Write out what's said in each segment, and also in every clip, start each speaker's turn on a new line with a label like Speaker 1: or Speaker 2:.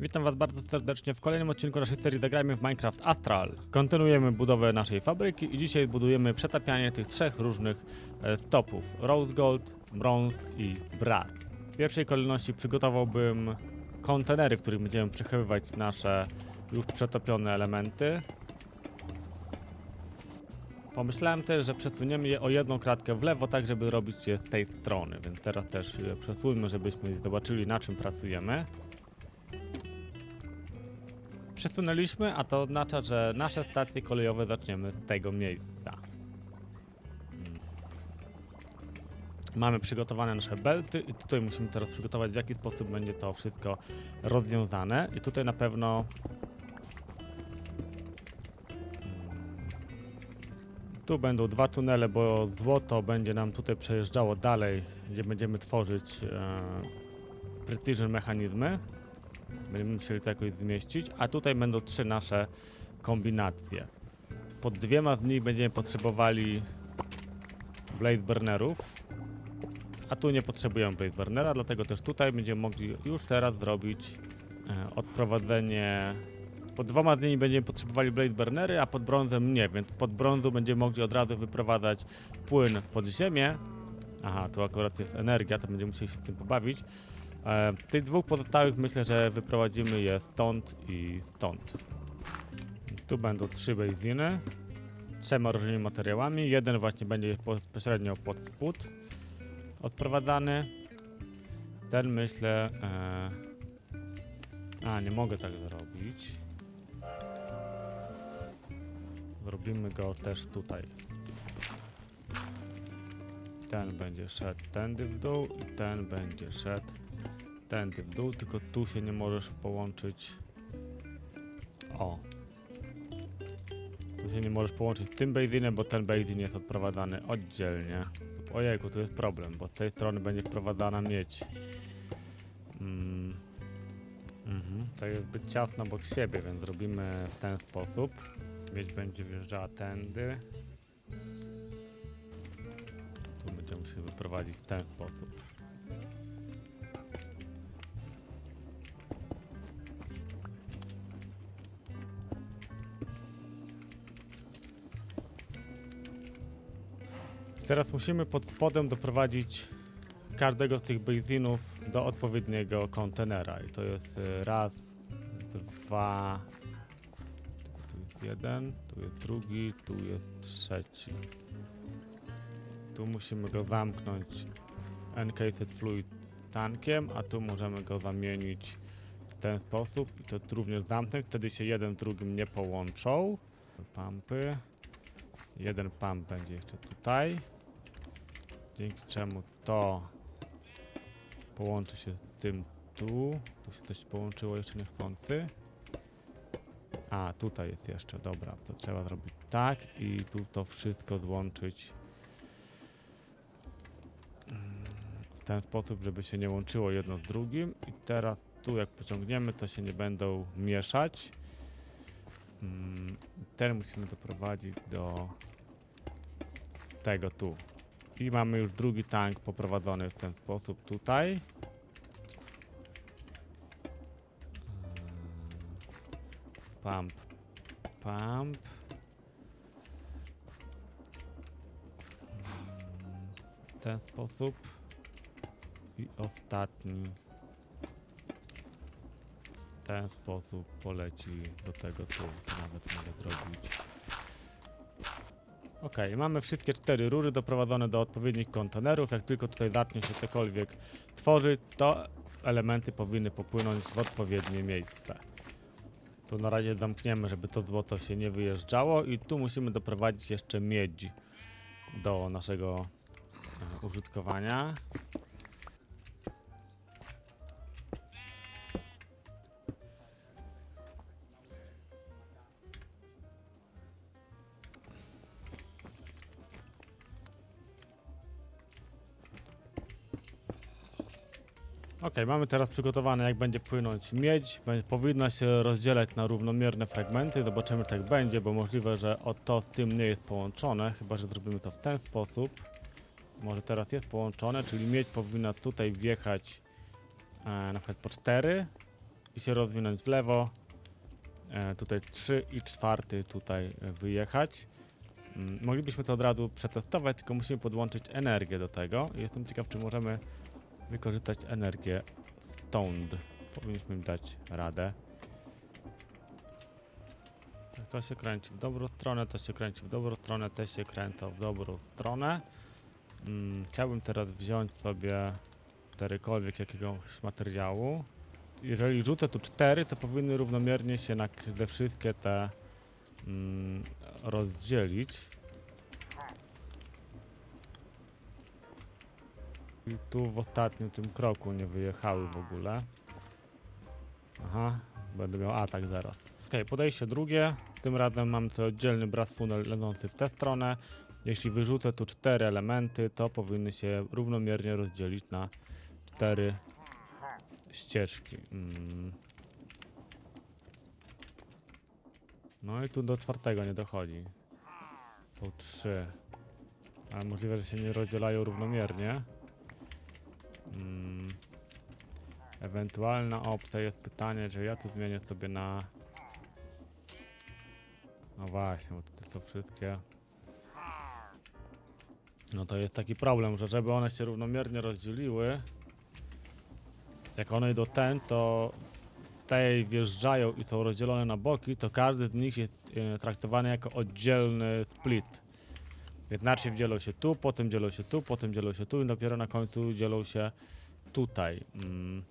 Speaker 1: Witam Was bardzo serdecznie w kolejnym odcinku naszej serii Zagrajmy w Minecraft Astral. Kontynuujemy budowę naszej fabryki i dzisiaj budujemy przetapianie tych trzech różnych e, stopów. Rose Gold, Bronze i Brass. W pierwszej kolejności przygotowałbym kontenery, w których będziemy przechowywać nasze już przetopione elementy. Pomyślałem też, że przesuniemy je o jedną kratkę w lewo, tak żeby robić je z tej strony, więc teraz też przesuńmy, żebyśmy zobaczyli na czym pracujemy. Przesunęliśmy, a to oznacza, że nasze stacje kolejowe zaczniemy z tego miejsca. Mamy przygotowane nasze belty i tutaj musimy teraz przygotować w jaki sposób będzie to wszystko rozwiązane i tutaj na pewno tu będą dwa tunele, bo złoto będzie nam tutaj przejeżdżało dalej, gdzie będziemy tworzyć e, precision mechanizmy. Będziemy musieli to jakoś zmieścić, a tutaj będą trzy nasze kombinacje. Pod dwiema z nich będziemy potrzebowali blaze burnerów, a tu nie potrzebujemy blaze burnera, dlatego też tutaj będziemy mogli już teraz zrobić e, odprowadzenie. Pod dwoma nimi będziemy potrzebowali blaze burnery, a pod brązem nie, więc pod brązu będziemy mogli od razu wyprowadzać płyn pod ziemię. Aha, tu akurat jest energia, to będziemy musieli się z tym pobawić. E, tych dwóch pozostałych myślę, że wyprowadzimy je stąd i stąd. Tu będą trzy baziny, trzema różnymi materiałami. Jeden właśnie będzie bezpośrednio pod spód odprowadzany. Ten myślę... E... A, nie mogę tak zrobić. Robimy go też tutaj. Ten będzie szedł tędy w dół i ten będzie szedł tędy w dół, tylko tu się nie możesz połączyć. O. Tu się nie możesz połączyć tym bazinem, bo ten bazin jest odprowadzany oddzielnie. Ojejku, tu jest problem, bo z tej strony będzie wprowadzana miedź. Mm. Mhm. To jest zbyt ciasno obok siebie, więc robimy w ten sposób. Miedź będzie wjeżdżała tędy. Tu będziemy musieli wyprowadzić w ten sposób. Teraz musimy pod spodem doprowadzić każdego z tych basinów do odpowiedniego kontenera. I to jest y, raz, dwa, tu jest jeden, tu jest drugi, tu jest trzeci. Tu musimy go zamknąć encased fluid tankiem, a tu możemy go zamienić w ten sposób i to również zamknąć, wtedy się jeden z drugim nie połączą. Pumpy. Jeden pump będzie jeszcze tutaj. Dzięki czemu to połączy się z tym tu. Tu się coś połączyło jeszcze niechcący. A, tutaj jest jeszcze, dobra. To trzeba zrobić tak i tu to wszystko złączyć w ten sposób, żeby się nie łączyło jedno z drugim. I teraz tu jak pociągniemy, to się nie będą mieszać. Mm, Ten musimy doprowadzić do tego tu. I mamy już drugi tank poprowadzony w ten sposób tutaj. Pump, pump. W ten sposób. I ostatni. W ten sposób poleci do tego tu. Nawet mogę zrobić. Ok, mamy wszystkie cztery rury doprowadzone do odpowiednich kontenerów. Jak tylko tutaj zacznie się cokolwiek tworzyć, to elementy powinny popłynąć w odpowiednie miejsce. Tu na razie zamkniemy, żeby to złoto się nie wyjeżdżało i tu musimy doprowadzić jeszcze miedź do naszego e, użytkowania. Mamy teraz przygotowane jak będzie płynąć miedź. Powinna się rozdzielać na równomierne fragmenty. Zobaczymy czy tak będzie, bo możliwe, że o to z tym nie jest połączone. Chyba, że zrobimy to w ten sposób. Może teraz jest połączone, czyli miedź powinna tutaj wjechać e, na przykład po 4 i się rozwinąć w lewo. E, tutaj 3 i czwarty tutaj wyjechać. Mm, Moglibyśmy to od razu przetestować, tylko musimy podłączyć energię do tego. Jestem ciekaw, czy możemy wykorzystać energię stąd. Powinniśmy dać radę. To się kręci w dobrą stronę, to się kręci w dobrą stronę, te się kręcą w dobrą stronę. Mm, chciałbym teraz wziąć sobie czterykolwiek jakiegoś materiału. Jeżeli rzucę tu cztery, to powinny równomiernie się na te wszystkie te mm, rozdzielić. I tu w ostatnim tym kroku nie wyjechały w ogóle. Aha, będę miał atak zaraz. Ok, podejście drugie. Tym razem mam to oddzielny brass funnel lecący w tę stronę. Jeśli wyrzucę tu cztery elementy, to powinny się równomiernie rozdzielić na cztery ścieżki. Mm. No i tu do czwartego nie dochodzi. Są trzy. Ale możliwe, że się nie rozdzielają równomiernie. Mm. Ewentualna opcja jest pytanie, czy ja tu zmienię sobie na... No właśnie, bo tutaj są wszystkie... No to jest taki problem, że żeby one się równomiernie rozdzieliły, jak one idą ten, to z tej wjeżdżają i są rozdzielone na boki, to każdy z nich jest e, traktowany jako oddzielny split. Najpierw dzielą się tu, potem dzielą się tu, potem dzielą się tu i dopiero na końcu dzielą się tutaj. Mm.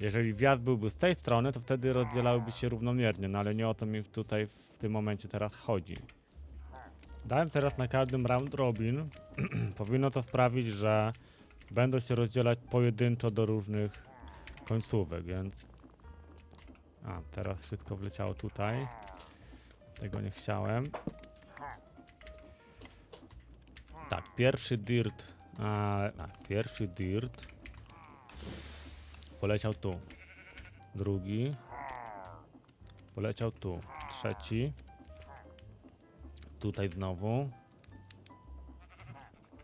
Speaker 1: Jeżeli wjazd byłby z tej strony, to wtedy rozdzielałyby się równomiernie, no ale nie o to mi tutaj w tym momencie teraz chodzi. Dałem teraz na każdym round robin. Powinno to sprawić, że będą się rozdzielać pojedynczo do różnych końcówek, więc... A, teraz wszystko wleciało tutaj. Tego nie chciałem. Tak, pierwszy dirt. A, a, pierwszy dirt. Poleciał tu. Drugi. Poleciał tu. Trzeci. Tutaj znowu.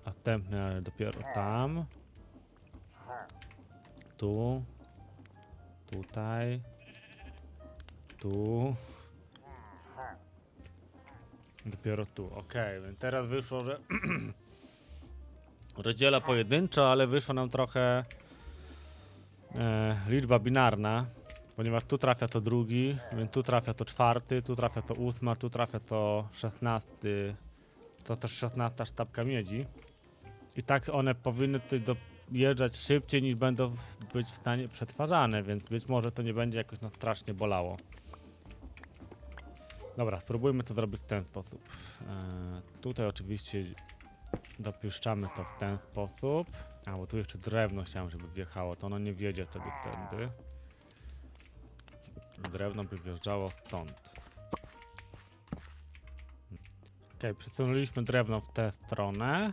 Speaker 1: Następny, ale dopiero tam. Tu. Tutaj. Tu. Dopiero tu. Ok, więc teraz wyszło, że rozdziela pojedynczo, ale wyszła nam trochę e, liczba binarna, ponieważ tu trafia to drugi, więc tu trafia to czwarty, tu trafia to ósma, tu trafia to szesnasty, to też szesnasta sztabka miedzi. I tak one powinny tutaj dojeżdżać szybciej niż będą być w stanie przetwarzane, więc być może to nie będzie jakoś nas strasznie bolało. Dobra, spróbujmy to zrobić w ten sposób. E, tutaj oczywiście dopieszczamy to w ten sposób. A, bo tu jeszcze drewno chciałem, żeby wjechało, to ono nie wjedzie wtedy wtedy. Drewno by wjeżdżało stąd. Ok, przesunęliśmy drewno w tę stronę.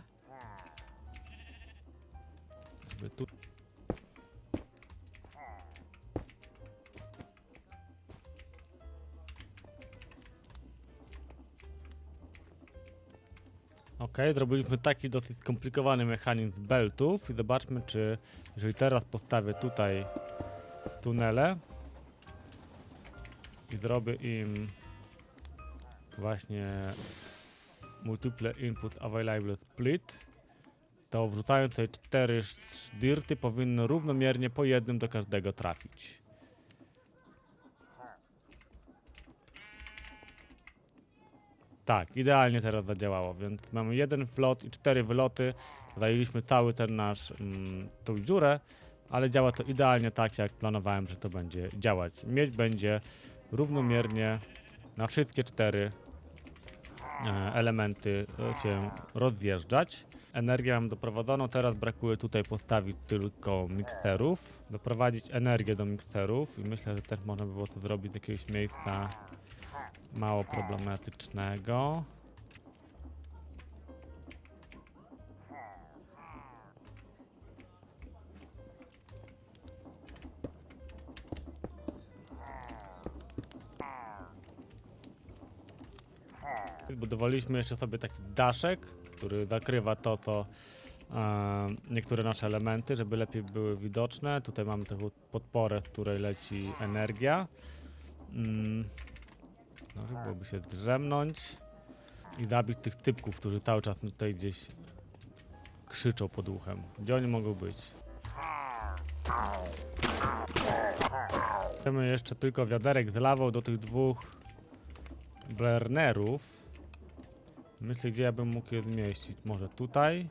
Speaker 1: Żeby tu... Ok, zrobiliśmy taki dosyć skomplikowany mechanizm beltów i zobaczmy, czy jeżeli teraz postawię tutaj tunele i zrobię im właśnie multiple input available split, to wrzucając tutaj cztery dirty powinno równomiernie po jednym do każdego trafić. Tak, idealnie teraz zadziałało, więc mamy jeden wlot i cztery wyloty. Zajęliśmy cały ten nasz, mm, tą dziurę, ale działa to idealnie tak, jak planowałem, że to będzie działać. Miedź będzie równomiernie na wszystkie cztery e, elementy e, się rozjeżdżać. Energię mam doprowadzoną, teraz brakuje tutaj postawić tylko mikserów, doprowadzić energię do mikserów i myślę, że też można by było to zrobić z jakiegoś miejsca mało problematycznego. Budowaliśmy jeszcze sobie taki daszek, który zakrywa to, co e, niektóre nasze elementy, żeby lepiej były widoczne. Tutaj mamy taką podporę, w której leci energia. Mm. No, żeby byłoby się drzemnąć i zabić tych typków, którzy cały czas tutaj gdzieś krzyczą pod uchem. Gdzie oni mogą być? Chcemy jeszcze tylko wiaderek z lawą do tych dwóch Blernerów. Myślę, gdzie ja bym mógł je zmieścić. Może tutaj?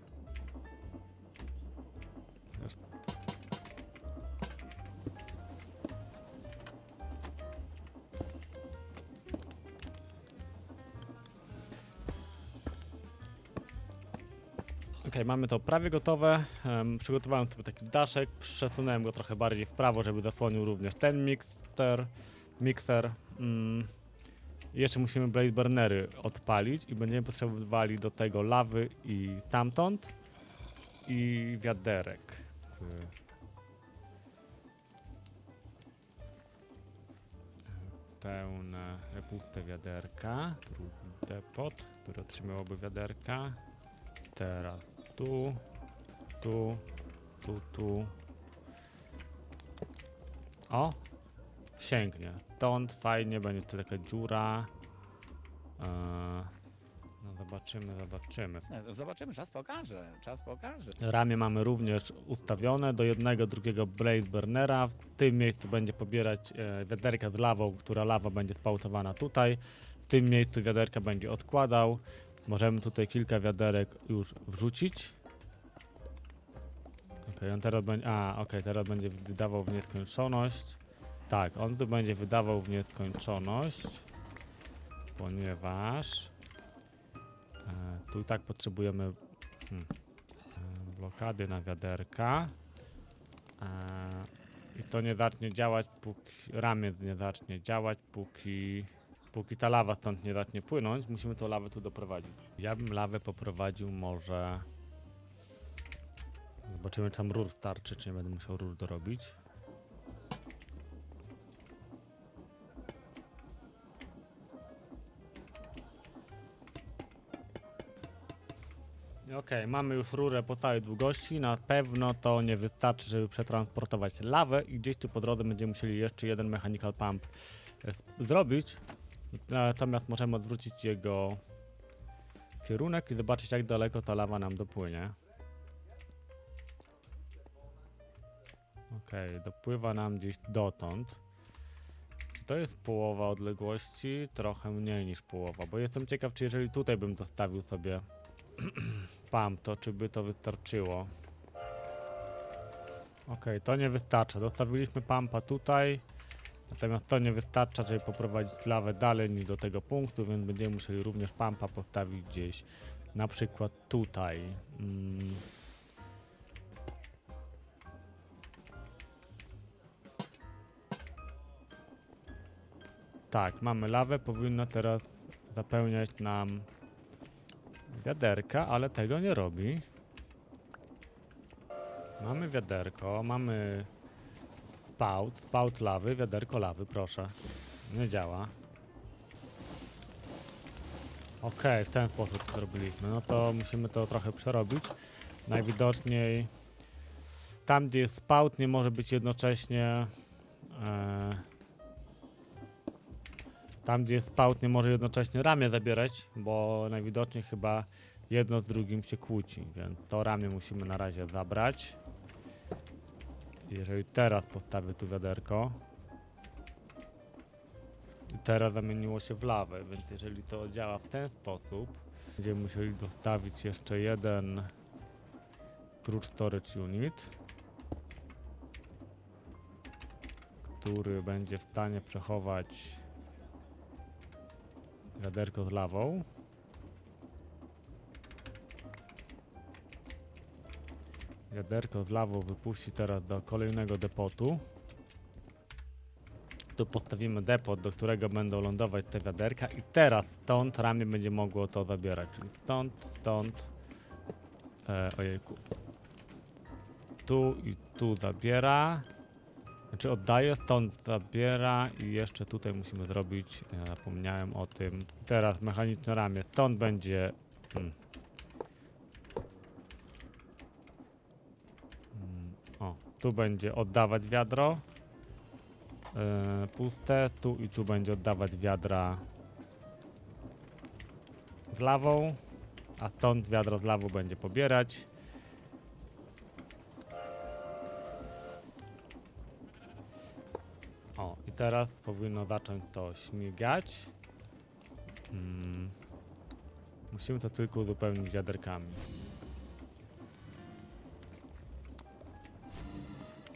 Speaker 1: Ok, mamy to prawie gotowe. Em, przygotowałem sobie taki daszek, przesunąłem go trochę bardziej w prawo, żeby zasłonił również ten mikser. mikser. Mm. Jeszcze musimy blade burnery odpalić i będziemy potrzebowali do tego lawy i stamtąd i wiaderek. Pełne, puste wiaderka. Depot, który otrzymałoby wiaderka. Teraz tu, tu, tu, tu. O! Sięgnie. Stąd fajnie, będzie tu taka dziura. Eee, no zobaczymy, zobaczymy.
Speaker 2: Zobaczymy, czas pokaże, czas pokaże.
Speaker 1: Ramię mamy również ustawione do jednego, drugiego Blade Burnera. W tym miejscu będzie pobierać e, wiaderka z lawą, która lawa będzie spautowana tutaj. W tym miejscu wiaderka będzie odkładał. Możemy tutaj kilka wiaderek już wrzucić. Ok, on teraz będzie. A, ok, teraz będzie wydawał w nieskończoność. Tak, on tu będzie wydawał w nieskończoność, ponieważ e, tu i tak potrzebujemy hmm, e, blokady na wiaderka. E, I to nie zacznie działać, póki ramię nie zacznie działać, póki, póki ta lawa stąd nie zacznie płynąć. Musimy tą lawę tu doprowadzić. Ja bym lawę poprowadził może... Zobaczymy, czy tam rur starczy, czy nie będę musiał rur dorobić. Okej, mamy już rurę po całej długości. Na pewno to nie wystarczy, żeby przetransportować lawę i gdzieś tu po drodze będziemy musieli jeszcze jeden mechanical pump e, zrobić. Natomiast możemy odwrócić jego kierunek i zobaczyć jak daleko ta lawa nam dopłynie. Okej, dopływa nam gdzieś dotąd. To jest połowa odległości, trochę mniej niż połowa, bo jestem ciekaw, czy jeżeli tutaj bym dostawił sobie pump, to czy by to wystarczyło? Okej, to nie wystarcza. Dostawiliśmy pumpa tutaj, natomiast to nie wystarcza, żeby poprowadzić lawę dalej niż do tego punktu, więc będziemy musieli również pumpa postawić gdzieś, na przykład tutaj. Mm. Tak, mamy lawę, powinno teraz zapełniać nam wiaderka, ale tego nie robi. Mamy wiaderko, mamy spout, spout lawy, wiaderko lawy, proszę. Nie działa. Okej, w ten sposób zrobiliśmy. No to musimy to trochę przerobić. Najwidoczniej tam, gdzie jest spout, nie może być jednocześnie. E, tam, gdzie jest spout, nie może jednocześnie ramię zabierać, bo najwidoczniej chyba jedno z drugim się kłóci, więc to ramię musimy na razie zabrać. Jeżeli teraz postawię tu wiaderko, teraz zamieniło się w lawę, więc jeżeli to działa w ten sposób, będziemy musieli dostawić jeszcze jeden Crude Storage Unit, który będzie w stanie przechować wiaderko z lawą. Wiaderko z lawą wypuści teraz do kolejnego depotu. Tu postawimy depot, do którego będą lądować te wiaderka i teraz stąd ramię będzie mogło to zabierać. Czyli stąd, stąd, e, ojejku. Tu i tu zabiera. Znaczy oddaje, stąd zabiera i jeszcze tutaj musimy zrobić, ja zapomniałem o tym. Teraz mechaniczne ramię, stąd będzie... Hmm. Tu będzie oddawać wiadro. Yy, puste. Tu i tu będzie oddawać wiadra z lawą. A stąd wiadro z lawą będzie pobierać. O, i teraz powinno zacząć to śmigać. Mm. Musimy to tylko uzupełnić wiaderkami.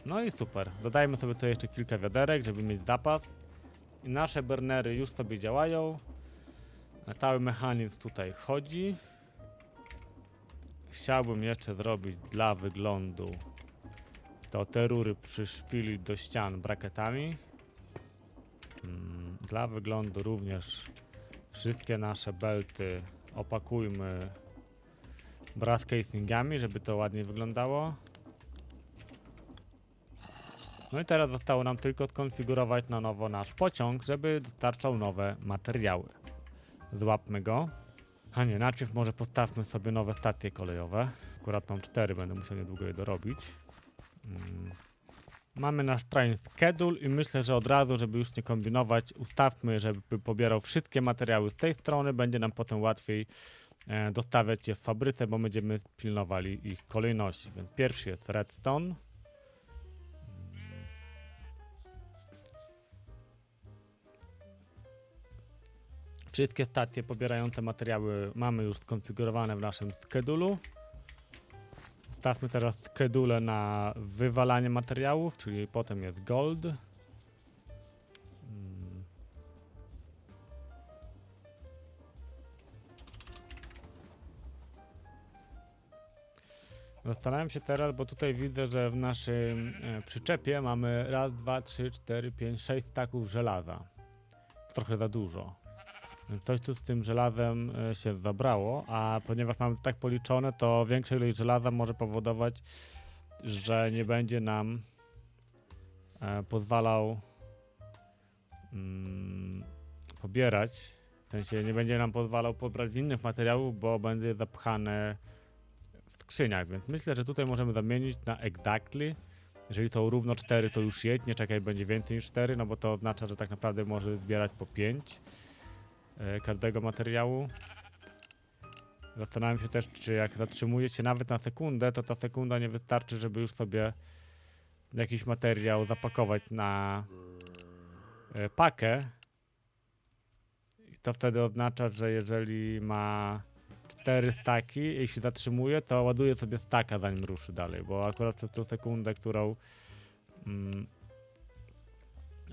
Speaker 1: No i super. Dodajmy sobie tu jeszcze kilka wiaderek, żeby mieć zapas. I nasze burnery już sobie działają. Cały mechanizm tutaj chodzi. Chciałbym jeszcze zrobić dla wyglądu to te rury przyszpilić do ścian brakietami. Mm, Dla wyglądu również wszystkie nasze belty opakujmy brass casingami, żeby to ładnie wyglądało. No i teraz zostało nam tylko skonfigurować na nowo nasz pociąg, żeby dostarczał nowe materiały. Złapmy go. A nie, najpierw może postawmy sobie nowe stacje kolejowe. Akurat mam cztery, będę musiał niedługo je dorobić. Mm. Mamy nasz train schedule i myślę, że od razu, żeby już nie kombinować, ustawmy, żeby pobierał wszystkie materiały z tej strony. Będzie nam potem łatwiej e, dostawiać je w fabryce, bo będziemy pilnowali ich kolejności. Więc pierwszy jest redstone. Wszystkie stacje pobierające materiały mamy już skonfigurowane w naszym schedulu. Stawmy teraz schedule na wywalanie materiałów, czyli potem jest gold. Mm. Zastanawiam się teraz, bo tutaj widzę, że w naszym e, przyczepie mamy raz, dwa, trzy, cztery, pięć, sześć staków żelaza. Trochę za dużo. Coś tu z tym żelazem e, się zabrało, a ponieważ mamy tak policzone, to większa ilość żelaza może powodować, że nie będzie nam e, pozwalał mm, pobierać. W sensie nie będzie nam pozwalał pobrać innych materiałów, bo będzie zapchane w skrzyniach, więc myślę, że tutaj możemy zamienić na exactly. Jeżeli to równo 4, to już jedź, nie czekaj, będzie więcej niż 4, no bo to oznacza, że tak naprawdę może zbierać po 5 e, każdego materiału. Zastanawiam się też, czy jak zatrzymuje się nawet na sekundę, to ta sekunda nie wystarczy, żeby już sobie jakiś materiał zapakować na e, pakę. I to wtedy oznacza, że jeżeli ma cztery staki, jeśli zatrzymuje, to ładuje sobie staka zanim ruszy dalej, bo akurat przez tą sekundę, którą mm,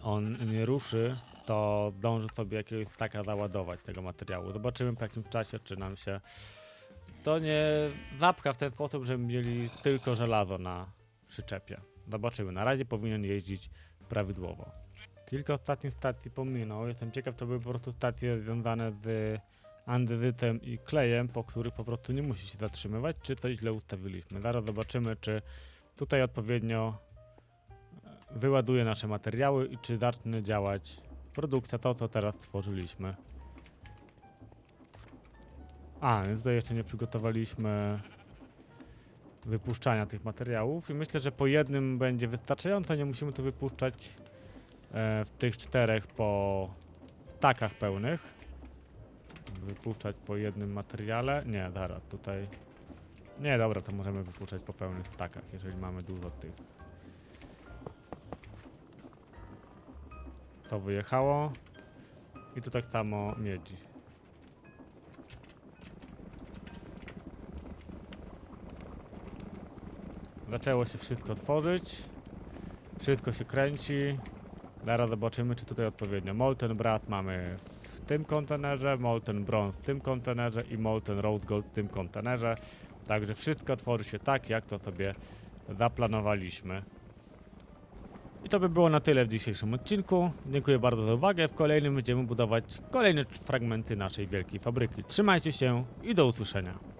Speaker 1: on nie ruszy, to dąży sobie jakiegoś staka załadować tego materiału. Zobaczymy po jakimś czasie, czy nam się to nie zapcha w ten sposób, żeby mieli tylko żelazo na przyczepie. Zobaczymy. Na razie powinien jeździć prawidłowo. Kilka ostatnich stacji pominął. Jestem ciekaw, to były po prostu stacje związane z andezytem i klejem, po których po prostu nie musi się zatrzymywać, czy to źle ustawiliśmy. Zaraz zobaczymy, czy tutaj odpowiednio wyładuje nasze materiały i czy zacznie działać produkcja, to co teraz stworzyliśmy. A, więc tutaj jeszcze nie przygotowaliśmy wypuszczania tych materiałów i myślę, że po jednym będzie wystarczająco, nie musimy tu wypuszczać e, w tych czterech po stakach pełnych. Wypuszczać po jednym materiale. Nie, zaraz, tutaj... Nie, dobra, to możemy wypuszczać po pełnych stakach, jeżeli mamy dużo tych. To wyjechało. I tu tak samo miedzi. Zaczęło się wszystko tworzyć. Wszystko się kręci. Zaraz zobaczymy, czy tutaj odpowiednio. Molten Brat mamy w tym kontenerze, Molten Bronze w tym kontenerze i Molten Rose Gold w tym kontenerze. Także wszystko tworzy się tak, jak to sobie zaplanowaliśmy. I to by było na tyle w dzisiejszym odcinku. Dziękuję bardzo za uwagę. W kolejnym będziemy budować kolejne fragmenty naszej wielkiej fabryki. Trzymajcie się i do usłyszenia.